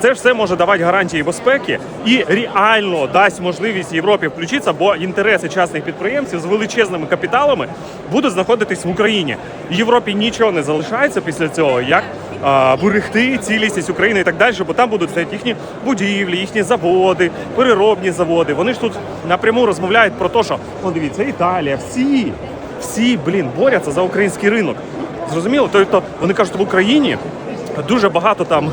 Це ж все може давати гарантії безпеки і реально дасть можливість Європі включитися, бо інтереси частних підприємців з величезними капіталами будуть знаходитись в Україні. Європі нічого не залишається після цього, як а, берегти цілісність України і так далі, бо там будуть стояти їхні будівлі, їхні заводи, переробні заводи. Вони ж тут напряму розмовляють про те, що ну дивіться, Італія, всі, всі, блін, борються за український ринок. Зрозуміло, тобто вони кажуть, в Україні дуже багато там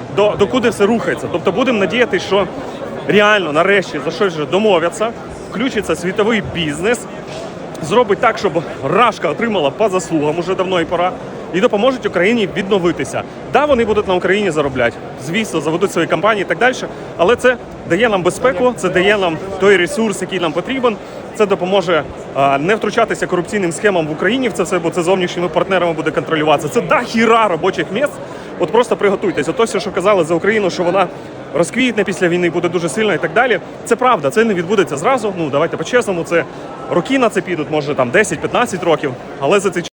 до, до куди все рухається. Тобто, будемо надіятися, що реально нарешті за щось вже домовляться, включиться світовий бізнес, зробить так, щоб Рашка отримала по заслугам уже давно і пора. І допоможуть Україні відновитися. Да, вони будуть на Україні заробляти. Звісно, заведуть свої компанії і так далі. Але це дає нам безпеку, це дає нам той ресурс, який нам потрібен. Це допоможе а, не втручатися корупційним схемам в Україні в це все, бо це зовнішніми партнерами буде контролюватися. Це да хіра робочих місць. От просто приготуйтесь. Ото все, що казали за Україну, що вона розквітне після війни, буде дуже сильна і так далі. Це правда, це не відбудеться зразу. Ну давайте по-чесному. Це роки на це підуть, може там 10-15 років, але за цей